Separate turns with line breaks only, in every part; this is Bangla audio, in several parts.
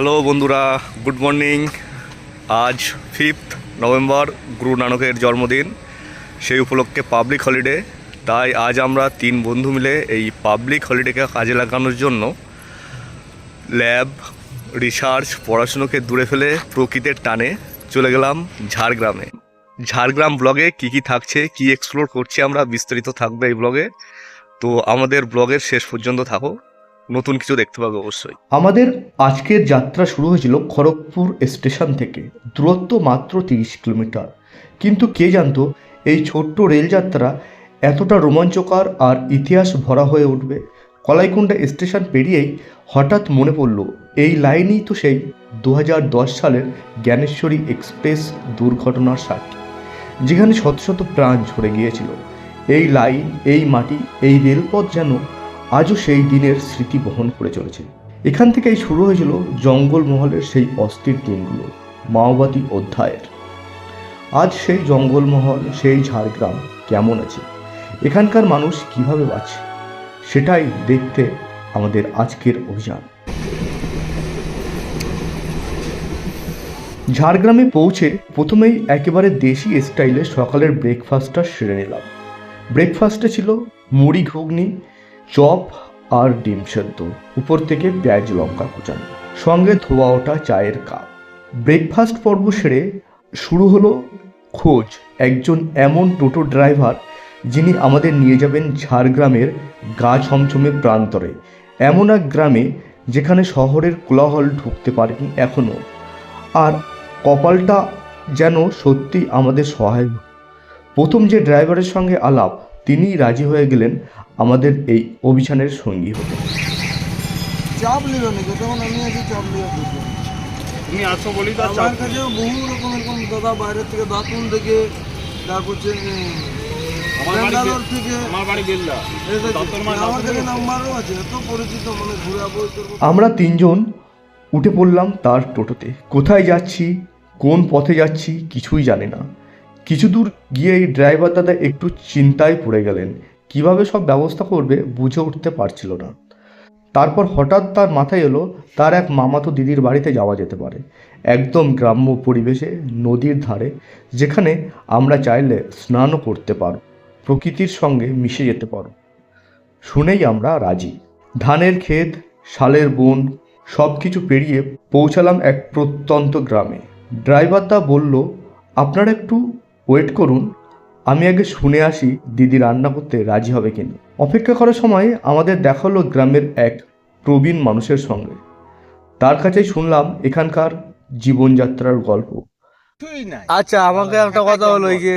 হ্যালো বন্ধুরা। গুড মর্নিং আজ ফিফথ নভেম্বর গুরু নানকের জন্মদিন। সেই উপলক্ষে পাবলিক হলিডে তাই আজ আমরা তিন বন্ধু মিলে এই পাবলিক হলিডেকে কাজে লাগানোর জন্য ল্যাব রিসার্চ পড়াশুনোকে দূরে ফেলে প্রকৃতির টানে চলে গেলাম ঝাড়গ্রামে। ঝাড়গ্রাম ব্লগে কি কি থাকছে, কি এক্সপ্লোর করছি আমরা বিস্তারিত থাকবে এই ব্লগে তো আমাদের ব্লগের শেষ পর্যন্ত থাকো। নতুন কিছু দেখতে পাবে অবশ্যই।
আমাদের আজকের যাত্রা শুরু হয়েছিল খড়গপুর স্টেশন থেকে, দূরত্ব মাত্র তিরিশ কিলোমিটার। কিন্তু কে জানতো, এই ছোট্ট রেলযাত্রা এতটা রোমাঞ্চকর আর ইতিহাস ভরা হয়ে উঠবে। কলাইকুণ্ডা স্টেশন পেরিয়েই হঠাৎ মনে পড়ল, এই লাইনই তো সেই দু হাজার দশ সালের জ্ঞানেশ্বরী এক্সপ্রেস দুর্ঘটনার সাক্ষী যেখানে শত শত প্রাণ ঝরে গিয়েছিল। এই লাইন, এই মাটি, এই রেলপথ যেন আজও সেই দিনের স্মৃতি বহন করে চলেছে। এখান থেকেই শুরু হয়েছিল জঙ্গলমহলের সেই অস্থির দিনগুলো, মাওবাদী অধ্যায়ের। আজ সেই জঙ্গলমহল, সেই ঝাড়গ্রাম কেমন আছে? এখানকার মানুষ কীভাবে বাঁচে? সেটাই দেখতে আমাদের আজকের অভিযান। ঝাড়গ্রামে পৌঁছে প্রথমেই একেবারে দেশি স্টাইলে সকালের ব্রেকফাস্টটা সেরে নিলাম। ব্রেকফাস্টে ছিল মুড়ি ঘুগনি চপ আর ডিম সেদ্ধ। উপর থেকে পেঁয়াজ লঙ্কা কুচানো। সঙ্গে ধোয়া ওঠা চায়ের কাপ। ব্রেকফাস্ট পর্ব সেরে শুরু হলো খোঁজ। একজন এমন টোটো ড্রাইভার যিনি আমাদের নিয়ে যাবেন ঝাড়গ্রামের গা ছমছমে প্রান্তরে। এমন এক গ্রামে যেখানে শহরের কোলাহল ঢুকতে পারেনি এখনও আর কপালটা যেন সত্যি আমাদের সহায় প্রথম যে ড্রাইভারের সঙ্গে আলাপ তিনিই রাজি হয়ে গেলেন আমাদের এই অভিযানের সঙ্গী হতে।
চাপ নিল নাকি তখন আমি আছি চাপ নিয়ে বুঝলাম
তুমি আসো বলি
আমার কাছে বহু রকম এরকম দাদা বাইরে থেকে দাঁতুন থেকে তারপর হচ্ছে ব্যাঙ্গালোর থেকে।
আমার
কাছে নাম্বারও আছে এত পরিচিত মানে
আমরা তিনজন উঠে পড়লাম তার টোটোতে। কোথায় যাচ্ছি কোন পথে যাচ্ছি কিছুই জানি না। কিছু দূর গিয়ে এই ড্রাইভার দাদা একটু চিন্তায় পড়ে গেলেন। কীভাবে সব ব্যবস্থা করবে বুঝে উঠতে পারছিল না। তারপর হঠাৎ তার মাথায় এলো, তার এক মামাতো দিদির বাড়িতে যাওয়া যেতে পারে। একদম গ্রাম্য পরিবেশে, নদীর ধারে, যেখানে আমরা চাইলে স্নানও করতে পারো, প্রকৃতির সঙ্গে মিশে যেতে পারো। শুনেই আমরা রাজি। ধানের ক্ষেত, শালের বন সব কিছু পেরিয়ে পৌঁছালাম এক প্রত্যন্ত গ্রামে। ড্রাইভার দা বলল, আপনারা একটু ওয়েট করুন আমি আগে শুনে আসি দিদি রান্না করতে রাজি হবে কিনা। অপেক্ষা করার সময় আমাদের দেখা হলো গ্রামের এক প্রবীণ মানুষের সঙ্গে। তার কাছেই শুনলাম এখানকার জীবনযাত্রার গল্প।
আচ্ছা আমাকে একটা কথা হলো এই যে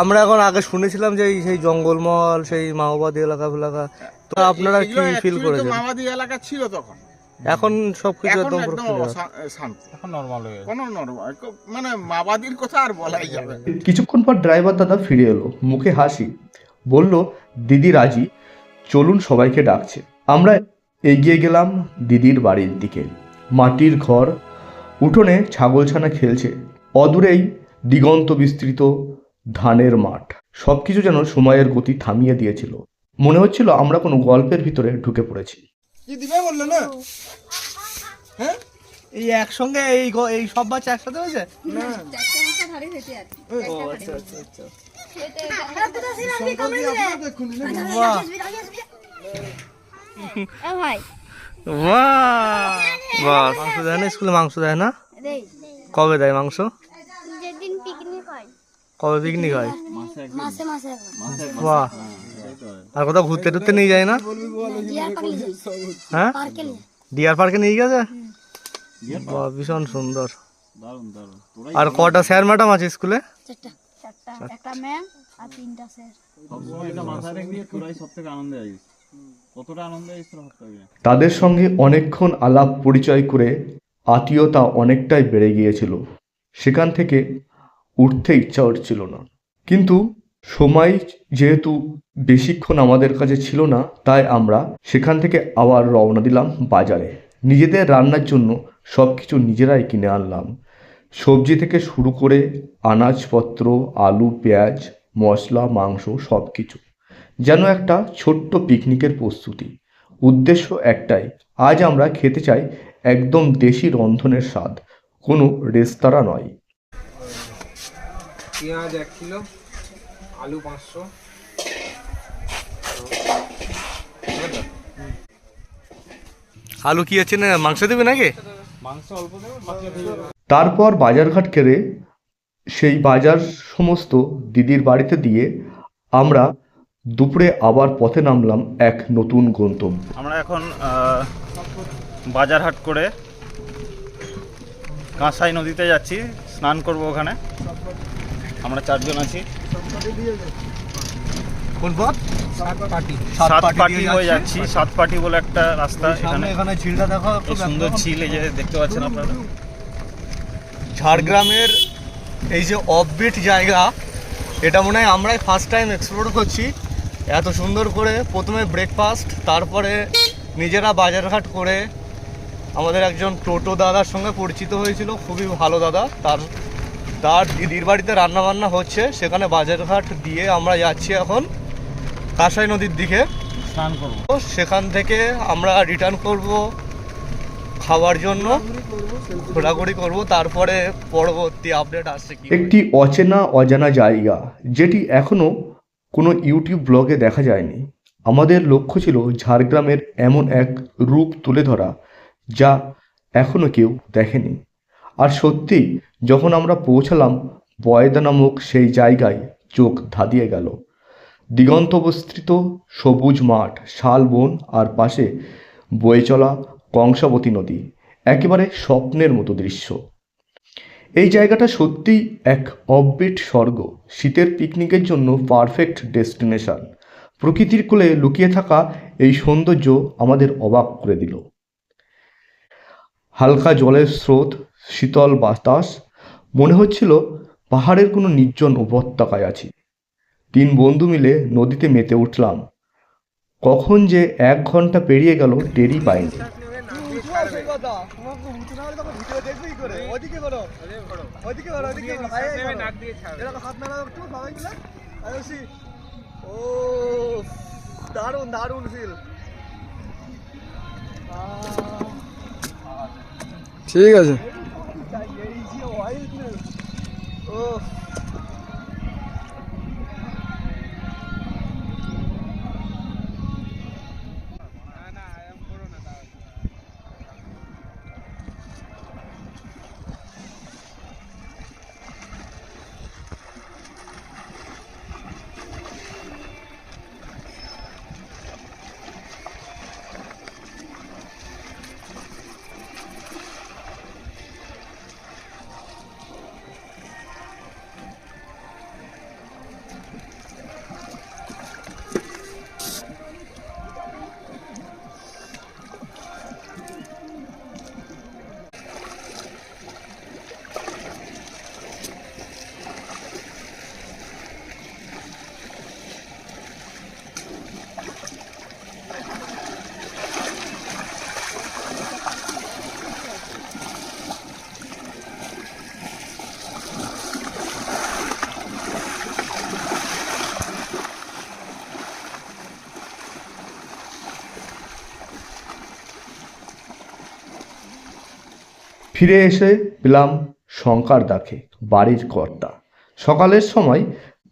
আমরা এখন আগে শুনেছিলাম যে এই সেই জঙ্গলমহল সেই মাওবাদী এলাকা ফেলাকা তো আপনারা কি ফিল করেছেন?
মামাদি এলাকা ছিল তখন।
এখন সবকিছু একদম
এখন নরমাল হয়ে কোনো নরমাল মানে মাবাদির কথা আর বলাই যাবে না।
কিছুক্ষণ পর ড্রাইভার দাদা ফিরে এলো মুখে হাসি। বলল দিদি রাজি চলুন সবাইকে ডাকছে। আমরা এগিয়ে গেলাম দিদির বাড়ির দিকে। মাটির ঘর উঠোনে ছাগলছানা খেলছে। অদূরেই দিগন্ত বিস্তৃত ধানের মাঠ। সব কিছু যেন সময়ের গতি থামিয়ে দিয়েছিল। মনে হচ্ছিল আমরা কোনো গল্পের ভিতরে ঢুকে পড়েছি।
কি দিবে বলল না? হ্যাঁ?
এই একসঙ্গে এই এই সব বাচ্চা একসাথে হয়েছে?
না।
আচ্ছা আচ্ছা আচ্ছা। মাংস দেয় না? স্কুলে মাংস দেয় না? কবে দেয় মাংস?
হয়।
কবে পিকনিক হয়?
মাসে মাসে।
বাহ। আর কোথাও ঘুরতে টুরতে নিয়ে যায় না?
ডিয়ার পার্কে
হ্যাঁ?
নিয়ে
ডিয়ার পার্কে নিয়ে গেছে? ভীষণ সুন্দর। আর কটা স্যার ম্যাডাম আছে স্কুলে?
চারটা। চারটা। একটা ম্যাম আর তিনটা স্যার
তাদের সঙ্গে অনেকক্ষণ আলাপ পরিচয় করে আত্মীয়তা অনেকটাই বেড়ে গিয়েছিল। সেখান থেকে উঠতে ইচ্ছা হচ্ছিল না। কিন্তু সময় যেহেতু বেশিক্ষণ আমাদের কাছে ছিল না, তাই আমরা সেখান থেকে আবার রওনা দিলাম বাজারে। নিজেদের রান্নার জন্য সব কিছু নিজেরাই কিনে আনলাম। সবজি থেকে শুরু করে আনাজপত্র, আলু, পেঁয়াজ, মশলা, মাংস সব কিছু যেন একটা ছোট্ট পিকনিকের প্রস্তুতি। উদ্দেশ্য একটাই, আজ আমরা খেতে চাই একদম দেশি রন্ধনের স্বাদ। কোনো রেস্তোরাঁ নয়।
পেঁয়াজ এক কিলো। আলু পাঁচশো।
আলু কি আছে না? মাংস দেবে নাকি?
মাংস অল্প।
তারপর বাজারঘাট কেড়ে সেই বাজার সমস্ত দিদির বাড়িতে দিয়ে আমরা দুপুরে আবার পথে নামলাম এক নতুন গন্তব্য।
আমরা এখন বাজারহাট করে কাঁসাই নদীতে যাচ্ছি। স্নান করব ওখানে। আমরা চারজন আছি।
কোন পথ?
সাত পাটি হয়ে যাচ্ছি। সাত পাটি বলে একটা রাস্তা এখানে।
এখানে ঝিলটা দেখো
এই সুন্দর ঝিল এই যে দেখতে পাচ্ছেন আপনারা?
ঝাড়গ্রামের এই যে অফবিট জায়গা এটা মনে হয় আমরাই ফার্স্ট টাইম এক্সপ্লোর করছি। এত সুন্দর করে প্রথমে ব্রেকফাস্ট তারপরে নিজেরা বাজারঘাট করে আমাদের একজন টোটো দাদার সঙ্গে পরিচিত হয়েছিল খুবই ভালো দাদা। তার তার দিদির বাড়িতে রান্না বান্না হচ্ছে সেখানে বাজারঘাট দিয়ে আমরা যাচ্ছি এখন কাঁসাই নদীর দিকে।
স্নান করব।
সেখান থেকে আমরা রিটার্ন করব খাওয়ার জন্য ঘোরাঘুরি করব তারপরে পরবর্তী আপডেট আসছে
একটি অচেনা অজানা জায়গা যেটি এখনও কোনো ইউটিউব ব্লগে দেখা যায়নি। আমাদের লক্ষ্য ছিল ঝাড়গ্রামের এমন এক রূপ তুলে ধরা যা এখনও কেউ দেখেনি। আর সত্যিই যখন আমরা পৌঁছালাম, বয়দা নামক সেই জায়গায় চোখ ধাঁধিয়ে গেল। দিগন্ত বিস্তৃত সবুজ মাঠ, শাল, বন আর পাশে বয়ে চলা কংসাবতী নদী, একেবারে স্বপ্নের মতো দৃশ্য। এই জায়গাটা সত্যিই এক অববিট স্বর্গ। শীতের পিকনিকের জন্য পারফেক্ট ডেস্টিনেশন। প্রকৃতির কোলে লুকিয়ে থাকা এই সৌন্দর্য আমাদের অবাক করে দিল। হালকা জলের স্রোত শীতল বাতাস, মনে হচ্ছিল পাহাড়ের কোনো নির্জন উপত্যকায় আছি। তিন বন্ধু মিলে নদীতে মেতে উঠলাম। কখন যে এক ঘণ্টা পেরিয়ে গেল টেরই পাইনি।
দারুণ দারুণ
ঠিক আছে।
ওহ
ফিরে এসে পেলাম শঙ্কার দাকে বাড়ির কর্তা। সকালের সময়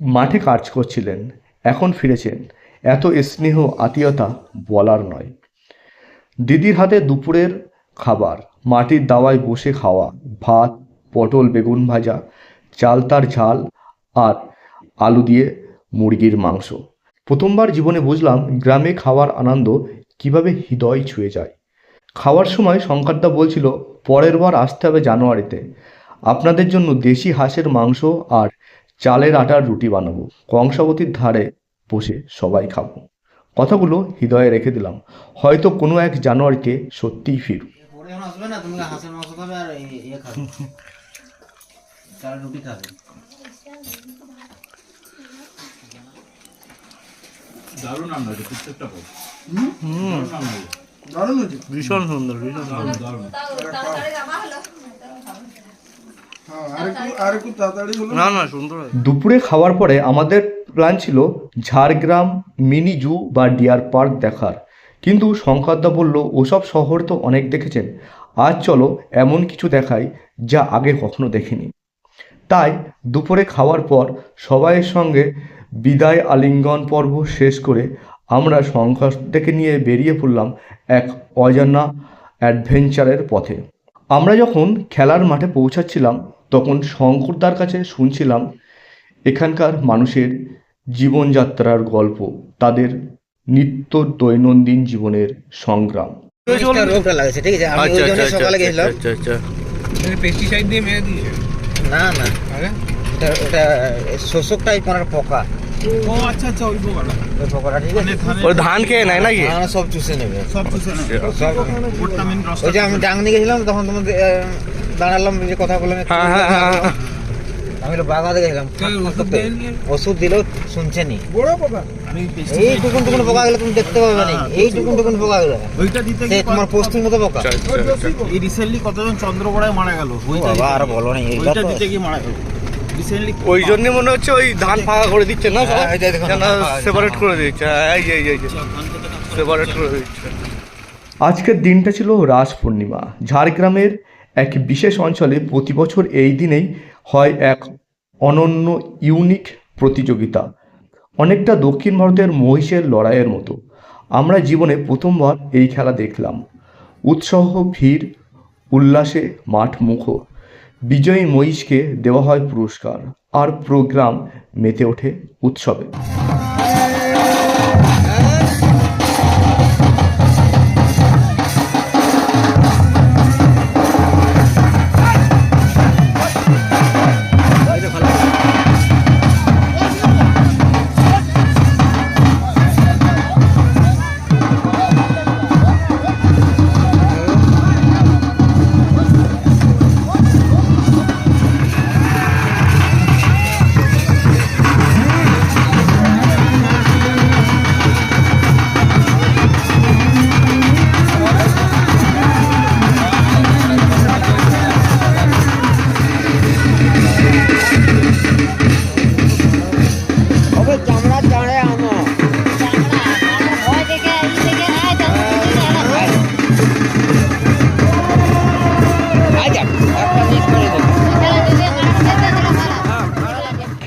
মাঠে কাজ করছিলেন, এখন ফিরেছেন। এত স্নেহ, আত্মীয়তা বলার নয়। দিদির হাতে দুপুরের খাবার, মাটির দাওয়ায় বসে খাওয়া, ভাত, পটল, বেগুন ভাজা চালতার ঝাল আর আলু দিয়ে মুরগির মাংস। প্রথমবার জীবনে বুঝলাম, গ্রামে খাওয়ার আনন্দ কীভাবে হৃদয় ছুঁয়ে যায়। খাওয়ার সময় শঙ্করদা বলছিল পরের বার আসতে হবে জানুয়ারিতে। আপনাদের জন্য দেশি হাঁসের মাংস আর চালের আটার রুটি বানাবো। কংসাবতীর ধারে বসে সবাই খাব। কথাগুলো হৃদয়ে রেখে দিলাম। হয়তো কোনো এক জানুয়ারিতে সত্যিই ফিরব
পরে যখন আসবে
ভীষণ সুন্দর ভীষণ সুন্দর। না? না সুন্দর
দুপুরে খাওয়ার পরে আমাদের প্ল্যান ছিল ঝাড়গ্রাম মিনি জু বা ডিয়ার পার্ক দেখার। কিন্তু শঙ্করদা বলল ওসব শহর তো অনেক দেখেছেন। আজ চলো এমন কিছু দেখাই যা আগে কখনো দেখিনি। তাই দুপুরে খাওয়ার পর সবাইয়ের সঙ্গে বিদায় আলিঙ্গন পর্ব শেষ করে আমরা সংঘাস থেকে নিয়ে বেরিয়ে পড়লাম এক অজানা অ্যাডভেঞ্চারের পথে। আমরা যখন খেলার মাঠে পৌঁছাচ্ছিলাম তখন শঙ্করদার কাছে শুনছিলাম এখানকার মানুষের জীবনযাত্রার গল্প তাদের নিত্য দৈনন্দিন জীবনের সংগ্রাম।
রোগটা লাগছে ঠিক আছে? আমি ওই জন্য সকালে গেছিলাম।
পেস্টিসাইড দিয়ে মেরে দিয়েছে।
না না। ওটা শোষক টাইপ করার পোকা।
ও আচ্ছা আচ্ছা ওই
ধান খেয়ে নেয় নাকি?
সব চুষে নেবে।
মেন রস
ওই যে আমি ডাং নিয়ে গেছিলাম তখন তোমাদের দাঁড়ালাম যে কথা বললাম
হ্যাঁ হ্যাঁ হ্যাঁ হ্যাঁ।
আমি তো বাগাতে গেছিলাম
ওষুধ
দিলেও শুনছে নি? এই টুকুন টুকুন পোকা গুলো তুমি দেখতে পাবে না? এই টুকুন টুকুন পোকা গুলো। সে তোমার পোস্তির মতো পোকা
এই রিসেন্টলি কতজন চন্দ্রপড়ায় মারা গেল?
আর বলো না এইটা
দিতে মারা গেল।
ওই জন্য মনে হচ্ছে ওই ধান ফাঁকা করে দিচ্ছে না
হ্যাঁ,
সেপারেট করে দিচ্ছে। হ্যাঁ, এই এই এই সেপারেট করে দিচ্ছে?
আজকের দিনটা ছিল রাস পূর্ণিমা। ঝাড়গ্রামের এক বিশেষ অঞ্চলে প্রতি বছর এই দিনেই হয় এক অনন্য ইউনিক প্রতিযোগিতা। অনেকটা দক্ষিণ ভারতের মহিষের লড়াইয়ের মতো। আমরা জীবনে প্রথমবার এই খেলা দেখলাম। উৎসাহ ভিড় উল্লাসে মাঠ মুখর বিজয়ী মহিষকে দেওয়া হয় পুরস্কার। আর প্রোগ্রাম মেতে ওঠে উৎসবে।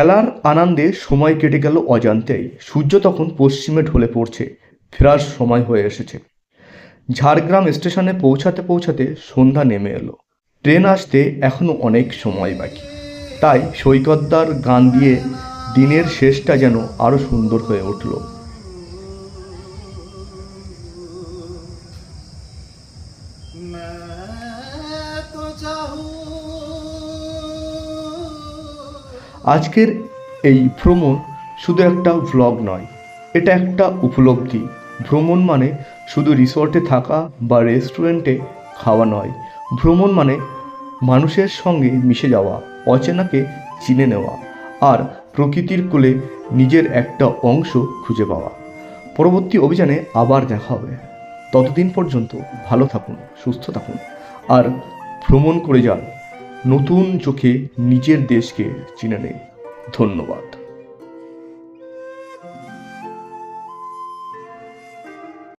খেলার আনন্দে সময় কেটে গেল অজান্তেই। সূর্য তখন পশ্চিমে ঢলে পড়ছে, ফেরার সময় হয়ে এসেছে। ঝাড়গ্রাম স্টেশনে পৌঁছাতে পৌঁছাতে সন্ধ্যা নেমে এলো। ট্রেন আসতে এখনও অনেক সময় বাকি। তাই সৈকতদার গান দিয়ে দিনের শেষটা যেন আরও সুন্দর হয়ে উঠল। আজকের এই ভ্রমণ শুধু একটা ভ্লগ নয়, এটা একটা উপলব্ধি। ভ্রমণ মানে শুধু রিসর্টে থাকা বা রেস্টুরেন্টে খাওয়া নয়, ভ্রমণ মানে মানুষের সঙ্গে মিশে যাওয়া, অচেনাকে চিনে নেওয়া আর প্রকৃতির কোলে নিজের একটা অংশ খুঁজে পাওয়া। পরবর্তী অভিযানে আবার দেখা হবে। ততদিন পর্যন্ত ভালো থাকুন, সুস্থ থাকুন আর ভ্রমণ করে যান। নতুন চোখে নিজের দেশকে চিনে নেয় ধন্যবাদ।